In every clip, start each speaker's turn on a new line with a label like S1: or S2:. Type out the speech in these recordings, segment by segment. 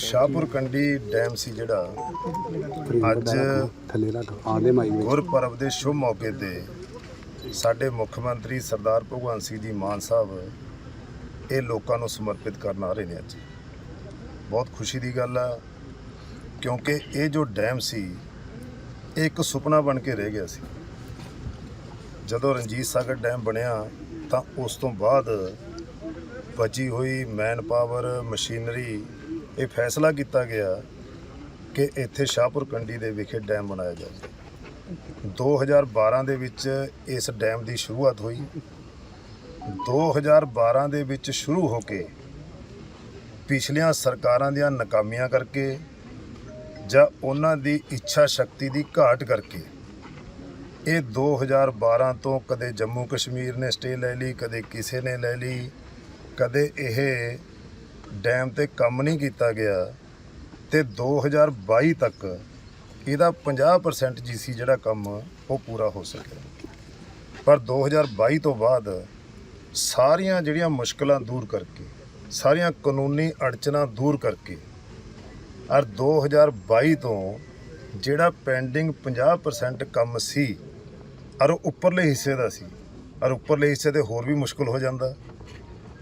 S1: Shahpur Kandi dam ਸੀ ਜਿਹੜਾ ਅੱਜ
S2: ਥੱਲੇ ਰੱਖ ਆਦੇ ਮਾਈ ਵਿੱਚ
S1: ਗੁਰਪੁਰਬ ਦੇ ਸ਼ੁਭ ਮੌਕੇ ਤੇ ਸਾਡੇ ਮੁੱਖ ਮੰਤਰੀ ਸਰਦਾਰ ਭਗਵੰਤ ਸਿੰਘ ਜੀ ਮਾਨ ਸਾਹਿਬ ਇਹ ਲੋਕਾਂ ਨੂੰ ਸਮਰਪਿਤ ਕਰਨ ਆ ਰਹੇ ਨੇ ਅੱਜ। ਬਹੁਤ ਖੁਸ਼ੀ ਦੀ ਗੱਲ ਆ, ਕਿਉਂਕਿ ਇਹ ਜੋ ਡੈਮ ਸੀ, ਇਹ ਇੱਕ ਸੁਪਨਾ ਬਣ ਕੇ ਰਹਿ ਗਿਆ ਸੀ। ਜਦੋਂ ਰਣਜੀਤ ਸਾਗਰ ਡੈਮ ਬਣਿਆ, ਤਾਂ ਉਸ ਤੋਂ ਬਾਅਦ ਬਚੀ ਹੋਈ ਮੈਨ ਪਾਵਰ ਮਸ਼ੀਨਰੀ ਇਹ ਫੈਸਲਾ ਕੀਤਾ ਗਿਆ ਕਿ ਇੱਥੇ ਸ਼ਾਹਪੁਰ ਕੰਡੀ ਦੇ ਵਿਖੇ ਡੈਮ ਬਣਾਇਆ ਜਾਵੇ। 2012 ਦੇ ਵਿੱਚ ਇਸ ਡੈਮ ਦੀ ਸ਼ੁਰੂਆਤ ਹੋਈ। 2012 ਦੇ ਵਿੱਚ ਸ਼ੁਰੂ ਹੋ ਕੇ ਪਿਛਲੀਆਂ ਸਰਕਾਰਾਂ ਦੀਆਂ ਨਾਕਾਮੀਆਂ ਕਰਕੇ ਜਾਂ ਉਹਨਾਂ ਦੀ ਇੱਛਾ ਸ਼ਕਤੀ ਦੀ ਘਾਟ ਕਰਕੇ ਇਹ 2012 ਤੋਂ ਕਦੇ ਜੰਮੂ ਕਸ਼ਮੀਰ ਨੇ ਸਟੇ ਲੈ ਲਈ, ਕਦੇ ਕਿਸੇ ਨੇ ਲੈ ਲਈ, ਕਦੇ ਇਹ ਡੈਮ ਤੇ ਕੰਮ ਨਹੀਂ ਕੀਤਾ ਗਿਆ ਤੇ 2022 ਤੱਕ ਇਹਦਾ 50% ਜੀਸੀ ਜਿਹੜਾ ਕੰਮ ਉਹ ਪੂਰਾ ਹੋ ਸਕਿਆ। ਪਰ 2022 ਤੋਂ ਬਾਅਦ ਸਾਰੀਆਂ ਜਿਹੜੀਆਂ ਮੁਸ਼ਕਲਾਂ ਦੂਰ ਕਰਕੇ, ਸਾਰੀਆਂ ਕਾਨੂੰਨੀ ਅੜਚਨਾਂ ਦੂਰ ਕਰਕੇ ਔਰ 2022 ਤੋਂ ਜਿਹੜਾ ਪੈਂਡਿੰਗ 50% ਕੰਮ ਸੀ ਔਰ ਉਹ ਉੱਪਰਲੇ ਹਿੱਸੇ ਦਾ ਸੀ ਔਰ ਉੱਪਰਲੇ ਹਿੱਸੇ ਤੇ ਹੋਰ ਵੀ ਮੁਸ਼ਕਲ ਹੋ ਜਾਂਦਾ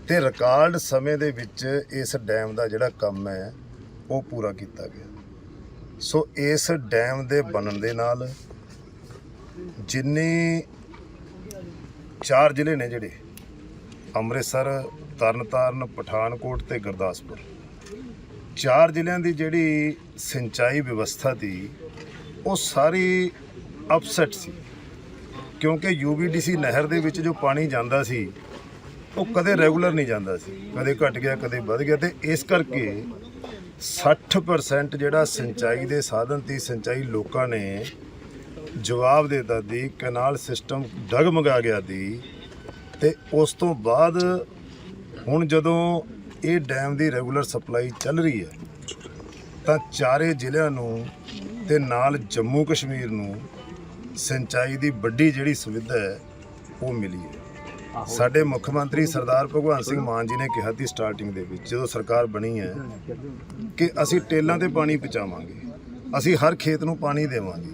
S1: ਤੇ ਰਿਕਾਰਡ ਸਮੇਂ ਦੇ ਵਿੱਚ ਇਸ ਡੈਮ ਦਾ ਜਿਹੜਾ ਕੰਮ ਹੈ, ਉਹ ਪੂਰਾ ਕੀਤਾ ਗਿਆ। ਸੋ ਇਸ ਡੈਮ ਦੇ ਬਣਨ ਦੇ ਨਾਲ ਜਿੰਨੇ ਚਾਰ ਜ਼ਿਲ੍ਹੇ ਨੇ ਜਿਹੜੇ, ਅੰਮ੍ਰਿਤਸਰ, ਤਰਨਤਾਰਨ, ਪਠਾਨਕੋਟ ਤੇ ਗੁਰਦਾਸਪੁਰ, ਚਾਰ ਜ਼ਿਲ੍ਹਿਆਂ ਦੀ ਜਿਹੜੀ ਸਿੰਚਾਈ ਵਿਵਸਥਾ ਦੀ, ਉਹ ਸਾਰੀ ਅਪਸੈਟ ਸੀ। ਕਿਉਂਕਿ ਯੂਬੀਡੀਸੀ ਨਹਿਰ ਦੇ ਵਿੱਚ ਜੋ ਪਾਣੀ ਜਾਂਦਾ ਸੀ ਉਹ ਕਦੇ ਰੈਗੂਲਰ ਨਹੀਂ ਜਾਂਦਾ ਸੀ, ਕਦੇ ਘਟ ਗਿਆ, ਕਦੇ ਵੱਧ ਗਿਆ ਤੇ ਇਸ ਕਰਕੇ 60% ਜਿਹੜਾ ਸਿੰਚਾਈ ਦੇ ਸਾਧਨ ਦੀ ਸਿੰਚਾਈ ਲੋਕਾਂ ਨੇ ਜਵਾਬ ਦੇ ਦਿੱਤਾ ਦੀ ਕਨਾਲ ਸਿਸਟਮ ਡਗਮਗਾ ਗਿਆ ਦੀ ਤੇ ਉਸ ਤੋਂ ਬਾਅਦ ਹੁਣ ਜਦੋਂ ਇਹ ਡੈਮ ਦੀ ਰੈਗੂਲਰ ਸਪਲਾਈ ਚੱਲ ਰਹੀ ਹੈ, ਤਾਂ ਚਾਰੇ ਜ਼ਿਲ੍ਹਿਆਂ ਨੂੰ ਤੇ ਨਾਲ ਜੰਮੂ ਕਸ਼ਮੀਰ ਨੂੰ ਸਿੰਚਾਈ ਦੀ ਵੱਡੀ ਜਿਹੜੀ ਸੁਵਿਧਾ ਹੈ, ਉਹ ਮਿਲੀ ਹੈ। ਸਾਡੇ ਮੁੱਖ ਮੰਤਰੀ ਸਰਦਾਰ ਭਗਵੰਤ ਸਿੰਘ ਮਾਨ ਜੀ ਨੇ ਕਿਹਾ ਸੀ ਸਟਾਰਟਿੰਗ ਦੇ ਵਿੱਚ, ਜਦੋਂ ਸਰਕਾਰ ਬਣੀ ਹੈ, ਕਿ ਅਸੀਂ ਟੇਲਾਂ ਤੇ ਪਾਣੀ ਪਹੁੰਚਾਵਾਂਗੇ। ਅਸੀਂ ਹਰ ਖੇਤ ਨੂੰ ਪਾਣੀ ਦੇਵਾਂਗੇ।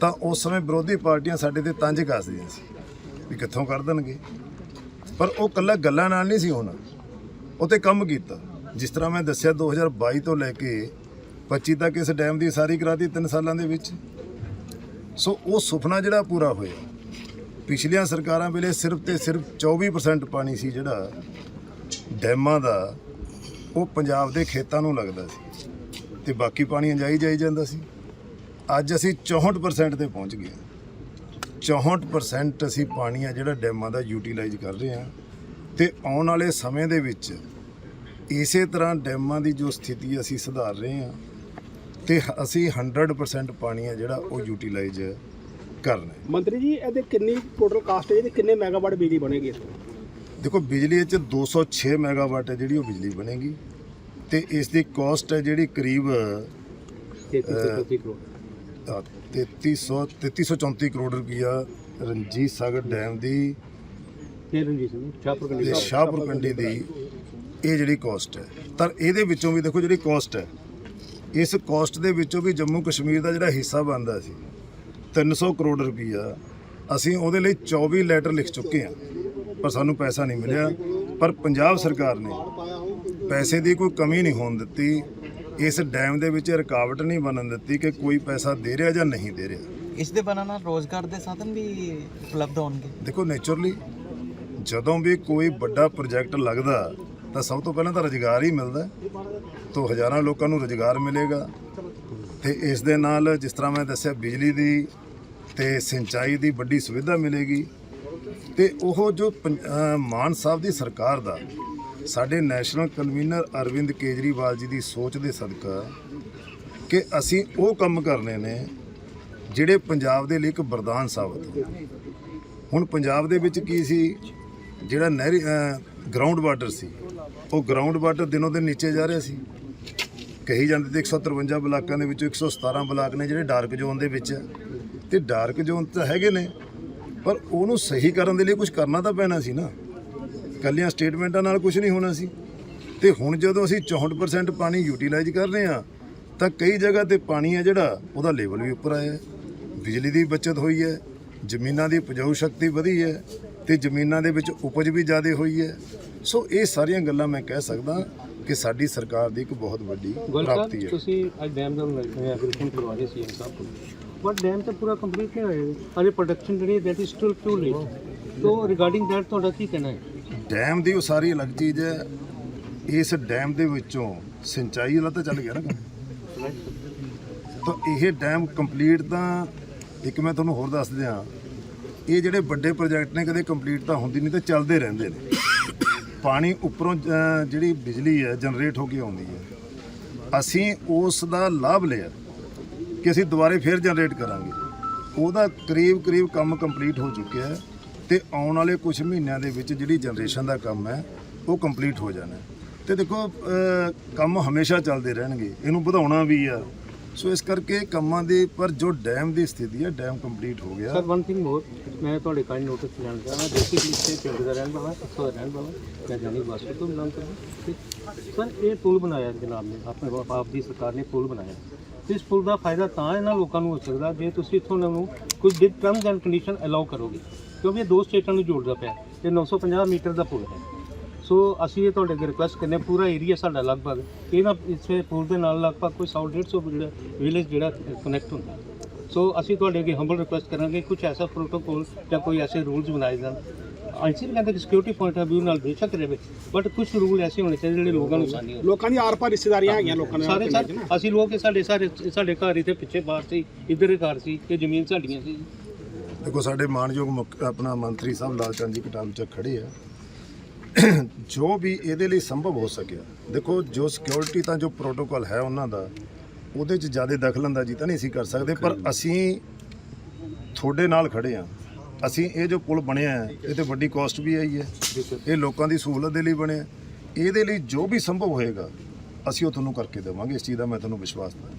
S1: ਤਾਂ ਉਸ ਸਮੇਂ ਵਿਰੋਧੀ ਪਾਰਟੀਆਂ ਸਾਡੇ ਤੇ ਤੰਜ ਕੱਸਦੀਆਂ ਸੀ ਵੀ ਕਿੱਥੋਂ ਕਰ ਦੇਣਗੇ। ਪਰ ਉਹ ਕੱਲਾ ਗੱਲਾਂ ਨਾਲ ਨਹੀਂ ਸੀ ਹੋਣਾ। ਉਹ ਤੇ ਕੰਮ ਕੀਤਾ। ਜਿਸ ਤਰ੍ਹਾਂ ਮੈਂ ਦੱਸਿਆ 2022 ਤੋਂ ਲੈ ਕੇ 25 ਤੱਕ ਇਸ ਡੈਮ ਦੀ ਸਾਰੀ ਕਰਾਤੀ 3 ਸਾਲਾਂ ਦੇ ਵਿੱਚ। ਸੋ ਉਹ ਸੁਪਨਾ ਜਿਹੜਾ ਪੂਰਾ ਹੋਇਆ। ਪਿਛਲੀਆਂ ਸਰਕਾਰਾਂ ਵੇਲੇ ਸਿਰਫ ਤੇ ਸਿਰਫ 24% ਪਾਣੀ ਸੀ ਜਿਹੜਾ ਡੈਮਾਂ ਦਾ, ਉਹ ਪੰਜਾਬ ਦੇ ਖੇਤਾਂ ਨੂੰ ਲੱਗਦਾ ਸੀ ਤੇ ਬਾਕੀ ਪਾਣੀ ਅੰਜਾਈ ਜਾਈ ਜਾਂਦਾ ਸੀ ਅੱਜ ਅਸੀਂ 64% ਤੇ ਪਹੁੰਚ ਗਏ ਹਾਂ। 64% ਅਸੀਂ ਪਾਣੀ ਆ ਜਿਹੜਾ ਡੈਮਾਂ ਦਾ ਯੂਟਿਲਾਈਜ਼ ਕਰ ਰਹੇ ਹਾਂ ਤੇ ਆਉਣ ਵਾਲੇ ਸਮੇਂ ਦੇ ਵਿੱਚ ਇਸੇ ਤਰ੍ਹਾਂ ਡੈਮਾਂ ਦੀ ਜੋ ਸਥਿਤੀ ਅਸੀਂ ਸੁਧਾਰ ਰਹੇ ਹਾਂ ਤੇ ਅਸੀਂ 100% ਪਾਣੀ ਆ ਜਿਹੜਾ ਉਹ ਯੂਟਿਲਾਈਜ਼ ਕਰਨਾ। ਹੈ
S2: ਮੰਤਰੀ ਜੀ ਇਹਦੇ ਕਿੰਨੀ ਟੋਟਲ ਕਾਸਟ ਹੈ? ਤੇ ਕਿੰਨੇ ਮੈਗਾਵਾਟ ਬਿਜਲੀ ਬਣੇਗੀ ਇਸ ਤੋਂ
S1: ਦੇਖੋ ਬਿਜਲੀ ਇਹ ਚ 206 ਮੈਗਾਵਾਟ ਹੈ ਜਿਹੜੀ ਉਹ ਬਿਜਲੀ ਬਣੇਗੀ ਤੇ ਇਸ ਦੀ ਕਾਸਟ ਹੈ ਜਿਹੜੀ ਕਰੀਬ
S2: 33 ਕਰੋੜ।
S1: ਅ, 3300 3334 ਕਰੋੜ ਰੁਪਈਆ ਰਣਜੀਤ ਸਾਗਰ ਡੈਮ ਦੀ
S2: ਤੇ ਰਣਜੀਤ ਸਿੰਘ ਸ਼ਾਹਪੁਰ ਕੰਡੀ
S1: ਸ਼ਾਹਪੁਰ ਕੰਡੀ ਦੀ ਇਹ ਜਿਹੜੀ ਕਾਸਟ ਹੈ। ਤਾਂ ਇਹਦੇ ਵਿੱਚੋਂ ਵੀ ਦੇਖੋ ਜਿਹੜੀ ਕਾਸਟ ਹੈ ਇਸ ਕਾਸਟ ਦੇ ਵਿੱਚੋਂ ਵੀ ਜੰਮੂ ਕਸ਼ਮੀਰ ਦਾ ਜਿਹੜਾ ਹਿੱਸਾ ਬਣਦਾ ਸੀ 300 ਕਰੋੜ ਰੁਪਈਆ ਅਸੀਂ ਉਹਦੇ ਲਈ 24 ਲੈਟਰ ਲਿਖ ਚੁੱਕੇ ਹਾਂ ਪਰ ਸਾਨੂੰ ਪੈਸਾ ਨਹੀਂ ਮਿਲਿਆ। ਪਰ ਪੰਜਾਬ ਸਰਕਾਰ ਨੇ ਪੈਸੇ ਦੀ ਕੋਈ ਕਮੀ ਨਹੀਂ ਹੋਣ ਦਿੱਤੀ। ਇਸ ਡੈਮ ਦੇ ਵਿੱਚ ਰੁਕਾਵਟ ਨਹੀਂ ਬਣਨ ਦਿੱਤੀ ਕਿ ਕੋਈ ਪੈਸਾ ਦੇ ਰਿਹਾ ਜਾਂ ਨਹੀਂ ਦੇ ਰਿਹਾ।
S3: ਇਸ ਦੇ ਬਣਨ ਨਾਲ ਰੋਜ਼ਗਾਰ ਦੇ ਸਾਧਨ ਵੀ ਉਪਲਬਧ ਹੋਣਗੇ।
S1: ਦੇਖੋ ਨੇਚਰਲੀ ਜਦੋਂ ਵੀ ਕੋਈ ਵੱਡਾ ਪ੍ਰੋਜੈਕਟ ਲੱਗਦਾ ਤਾਂ ਸਭ ਤੋਂ ਪਹਿਲਾਂ ਤਾਂ ਰੁਜ਼ਗਾਰ ਹੀ ਮਿਲਦਾ ਤੋਂ ਹਜ਼ਾਰਾਂ ਲੋਕਾਂ ਨੂੰ ਰੁਜ਼ਗਾਰ ਮਿਲੇਗਾ। ਤੇ ਇਸ ਦੇ ਨਾਲ ਜਿਸ ਤਰ੍ਹਾਂ ਮੈਂ ਦੱਸਿਆ ਬਿਜਲੀ ਦੀ ਤੇ ਸਿੰਚਾਈ ਦੀ ਵੱਡੀ ਸੁਵਿਧਾ ਮਿਲੇਗੀ। ਤੇ ਉਹ ਜੋ ਪੰ- ਮਾਨ ਸਾਹਿਬ ਦੀ ਸਰਕਾਰ ਦਾ, ਸਾਡੇ ਨੈਸ਼ਨਲ ਕਨਵੀਨਰ ਅਰਵਿੰਦ ਕੇਜਰੀਵਾਲ ਜੀ ਦੀ ਸੋਚ ਦੇ ਸਦਕਾ ਕਿ ਅਸੀਂ ਉਹ ਕੰਮ ਕਰਨੇ ਨੇ ਜਿਹੜੇ ਪੰਜਾਬ ਦੇ ਲਈ ਇੱਕ ਵਰਦਾਨ ਸਾਬਤ ਹੁਣ। ਪੰਜਾਬ ਦੇ ਵਿੱਚ ਕੀ ਸੀ? ਜਿਹੜਾ ਨਹਿਰੀ ਗਰਾਊਂਡ ਵਾਟਰ ਸੀ, ਉਹ ਗਰਾਊਂਡ ਵਾਟਰ ਦਿਨੋਂ ਦਿਨ ਨੀਚੇ ਜਾ ਰਿਹਾ ਸੀ। ਕਹੀ ਜਾਂਦੇ ਤੇ 153 ਬਲਾਕਾਂ ਦੇ ਵਿੱਚੋਂ 117 ਬਲਾਕ ਨੇ ਜਿਹੜੇ ਡਾਰਕ ਜ਼ੋਨ ਦੇ ਵਿੱਚ। ਤੇ ਡਾਰਕ ਜ਼ੋਨ ਤਾਂ ਹੈਗੇ ਨੇ ਪਰ ਉਹਨੂੰ ਸਹੀ ਕਰਨ ਦੇ ਲਈ ਕੁਝ ਕਰਨਾ ਤਾਂ ਪੈਣਾ ਸੀ ਨਾ। ਕੱਲੀਆਂ ਸਟੇਟਮੈਂਟਾਂ ਨਾਲ ਕੁਝ ਨਹੀਂ ਹੋਣਾ ਸੀ। ਤੇ ਹੁਣ ਜਦੋਂ ਅਸੀਂ 64% ਪਾਣੀ ਯੂਟਿਲਾਈਜ਼ ਕਰ ਰਹੇ ਹਾਂ ਤਾਂ ਕਈ ਜਗ੍ਹਾ ਤੇ ਪਾਣੀ ਹੈ ਜਿਹੜਾ ਉਹਦਾ ਲੈਵਲ ਵੀ ਉੱਪਰ ਆਇਆ। ਬਿਜਲੀ ਦੀ ਬਚਤ ਹੋਈ ਹੈ ਜ਼ਮੀਨਾਂ ਦੀ ਉਪਜਾਊ ਸ਼ਕਤੀ ਵਧੀ ਹੈ ਤੇ ਜ਼ਮੀਨਾਂ ਦੇ ਵਿੱਚ ਉਪਜ ਵੀ ਜ਼ਿਆਦਾ ਹੋਈ ਹੈ। ਸੋ ਇਹ ਸਾਰੀਆਂ ਗੱਲਾਂ ਮੈਂ ਕਹਿ ਸਕਦਾ ਕਿ ਸਾਡੀ ਸਰਕਾਰ ਦੀ ਇੱਕ ਬਹੁਤ ਵੱਡੀ ਪ੍ਰਾਪਤੀ ਹੈ।
S4: ਤੁਸੀਂ ਅੱਜ ਡੈਮ ਦਾ ਐਗਰੀਕਲਚਰ ਕਰਵਾ ਰਹੇ ਸੀ ਸਾਹਿਬ ਬਟ ਡੈਮ ਤਾਂ ਪੂਰਾ ਕੰਪਲੀਟ ਨਹੀਂ ਹੋਇਆ ਅਜੇ ਪ੍ਰੋਡਕਸ਼ਨ ਜਿਹੜੀ that is still too late so regarding that ਤੁਹਾਡਾ ਕੀ ਕਹਿਣਾ ਹੈ?
S1: ਡੈਮ ਦੀ ਉਹ ਸਾਰੀ ਅਲੱਗ ਚੀਜ਼ ਹੈ। ਇਸ ਡੈਮ ਦੇ ਵਿੱਚੋਂ ਸਿੰਚਾਈ ਵਾਲਾ ਤਾਂ ਚੱਲ ਗਿਆ ਨਾ ਤਾਂ ਇਹ ਡੈਮ ਕੰਪਲੀਟ ਤਾਂ, ਇੱਕ ਮੈਂ ਤੁਹਾਨੂੰ ਹੋਰ ਦੱਸ ਦਿਆਂ। ਇਹ ਜਿਹੜੇ ਵੱਡੇ ਪ੍ਰੋਜੈਕਟ ਨੇ, ਕਦੇ ਕੰਪਲੀਟ ਤਾਂ ਹੁੰਦੀ ਨਹੀਂ, ਤੇ ਚੱਲਦੇ ਰਹਿੰਦੇ ਨੇ। ਪਾਣੀ ਉੱਪਰੋਂ ਜਿਹੜੀ ਬਿਜਲੀ ਹੈ ਜਨਰੇਟ ਹੋ ਕੇ ਆਉਂਦੀ ਹੈ। ਅਸੀਂ ਉਸ ਦਾ ਲਾਭ ਲਿਆ। ਕਿ ਅਸੀਂ ਦੁਬਾਰੇ ਫੇਰ ਜਨਰੇਟ ਕਰਾਂਗੇ। ਉਹਦਾ ਕਰੀਬ ਕਰੀਬ ਕੰਮ ਕੰਪਲੀਟ ਹੋ ਚੁੱਕਿਆ ਹੈ ਤੇ ਆਉਣ ਵਾਲੇ ਕੁਝ ਮਹੀਨਿਆਂ ਦੇ ਵਿੱਚ ਜਿਹੜੀ ਜਨਰੇਸ਼ਨ ਦਾ ਕੰਮ ਹੈ, ਉਹ ਕੰਪਲੀਟ ਹੋ ਜਾਣਾ ਹੈ। ਤੇ ਦੇਖੋ ਕੰਮ ਹਮੇਸ਼ਾ ਚੱਲਦੇ ਰਹਿਣਗੇ। ਇਹਨੂੰ ਵਧਾਉਣਾ ਵੀ ਆ। ਸੋ ਇਸ ਕਰਕੇ ਕੰਮਾਂ ਦੇ, ਪਰ ਜੋ ਡੈਮ ਦੀ ਸਥਿਤੀ ਹੈ ਡੈਮ ਕੰਪਲੀਟ ਹੋ ਗਿਆ।
S4: ਸਰ ਵਨ ਥਿੰਗ ਮੋਰ ਮੈਂ ਤੁਹਾਡੇ ਕਾਇੰਡ ਨੋਟਿਸ ਲੈਣਾ ਚਾਹੁੰਦਾ ਬੇਸਿਕਲੀ ਇੱਥੇ ਪਿੰਡ ਦਾ ਰਹਿਣ ਵਾਲਾ ਇੱਥੋਂ ਰਹਿਣ ਵਾਲਾ। ਮੈਂ ਜਾਨੀ ਬਾਸਕੋ ਤੋਂ ਬਿਲੋਂਗ ਕਰਦਾ। ਸਰ, ਇਹ ਪੁਲ ਬਣਾਇਆ ਜਨਾਬ ਨੇ, ਆਪਣੇ ਆਪ ਦੀ ਸਰਕਾਰ ਨੇ ਪੁਲ ਬਣਾਇਆ। ਇਸ ਪੁਲ ਦਾ ਫਾਇਦਾ ਤਾਂ ਇਹਨਾਂ ਲੋਕਾਂ ਨੂੰ ਹੋ ਸਕਦਾ ਜੇ ਤੁਸੀਂ ਇੱਥੋਂ ਇਹਨਾਂ ਨੂੰ ਕੁਝ ਡਿਟ ਟਰਮਸ ਐਂਡ ਕੰਡੀਸ਼ਨ ਅਲਾਉ ਕਰੋਗੇ, ਕਿਉਂਕਿ ਇਹ ਦੋ ਸਟੇਟਾਂ ਨੂੰ ਜੋੜਦਾ ਪਿਆ ਤੇ 950 ਮੀਟਰ ਦਾ ਪੁਲ ਹੈ। ਸੋ ਅਸੀਂ ਇਹ ਤੁਹਾਡੇ ਅੱਗੇ ਰਿਕੁਐਸਟ ਕਰਨੇ ਪੂਰਾ ਏਰੀਆ ਸਾਡਾ ਲਗਭਗ ਇਹਨਾਂ, ਇਸੇ ਪੁਲ ਦੇ ਨਾਲ ਲਗਭਗ ਕੋਈ 100 150 ਜਿਹੜਾ ਵਿਲੇਜ ਜਿਹੜਾ ਕਨੈਕਟ ਹੁੰਦਾ। ਸੋ ਅਸੀਂ ਤੁਹਾਡੇ ਅੱਗੇ ਹੰਬਲ ਰਿਕੁਐਸਟ ਕਰਾਂਗੇ ਕੁਝ ਐਸਾ ਪ੍ਰੋਟੋਕੋਲ ਜਾਂ ਕੋਈ ਐਸੇ ਰੂਲਸ ਬਣਾਏ ਜਾਣ। ਅਸੀਂ ਕਹਿੰਦੇ ਕਿ ਸਿਕਿਉਰਿਟੀ ਪੁਆਇੰਟ ਆਫ View ਨਾਲ ਬੇਸ਼ੱਕ ਰਹੇ ਬਟ ਕੁਝ ਰੂਲ ਐਸੇ ਹੋਣੇ ਚਾਹੀਦੇ ਜਿਹੜੇ ਲੋਕਾਂ ਨੂੰ ਆਸਾਨੀ ਹੋਵੇ
S2: ਲੋਕਾਂ ਦੀ ਆਰ ਪਾਰ ਰਿਸ਼ਤੇਦਾਰੀਆਂ ਹੈਗੀਆਂ ਲੋਕਾਂ ਦੇ
S4: ਸਾਰੇ ਸਰ ਅਸੀਂ ਲੋਕ ਇਹ ਸਾਡੇ ਸਾਰੇ ਸਾਡੇ ਘਰ ਇੱਥੇ ਪਿੱਛੇ ਬਾਹਰ ਸੀ ਇੱਧਰ ਹੀ ਘਰ ਸੀ ਇਹ ਜ਼ਮੀਨ ਸਾਡੀਆਂ ਸੀ।
S1: ਦੇਖੋ ਸਾਡੇ ਮਾਨਯੋਗ ਆਪਣਾ ਮੰਤਰੀ ਸਾਹਿਬ ਲਾਲਚੰਦ ਜੀ ਕਟਾਲ ਚ ਖੜੇ ਆ। ਜੋ ਵੀ ਇਹਦੇ ਲਈ ਸੰਭਵ ਹੋ ਸਕਿਆ ਦੇਖੋ ਜੋ ਸਿਕਿਉਰਿਟੀ ਤਾਂ ਜੋ ਪ੍ਰੋਟੋਕਾਲ ਹੈ ਉਹਨਾਂ ਦਾ ਉਹਦੇ ਚ ਜ਼ਿਆਦਾ ਦਖਲਅੰਦਾਜ਼ੀ ਤਾਂ ਨਹੀਂ ਅਸੀਂ ਕਰ ਸਕਦੇ ਪਰ ਅਸੀਂ ਤੁਹਾਡੇ ਨਾਲ ਖੜੇ ਆ ਅਸੀਂ ਇਹ ਜੋ ਪੁਲ ਬਣਿਆ ਹੈ ਇਹ ਤੇ ਵੱਡੀ ਕਾਸਟ ਵੀ ਆਈ ਹੈ। ਇਹ ਲੋਕਾਂ ਦੀ ਸਹੂਲਤ ਦੇ ਲਈ ਬਣਿਆ। ਇਹਦੇ ਲਈ ਜੋ ਵੀ ਸੰਭਵ ਹੋਏਗਾ ਅਸੀਂ ਉਹ ਤੁਹਾਨੂੰ ਕਰਕੇ ਦੇਵਾਂਗੇ ਇਸ ਚੀਜ਼ ਦਾ ਮੈਂ ਤੁਹਾਨੂੰ ਵਿਸ਼ਵਾਸ ਦਿੰਦਾ।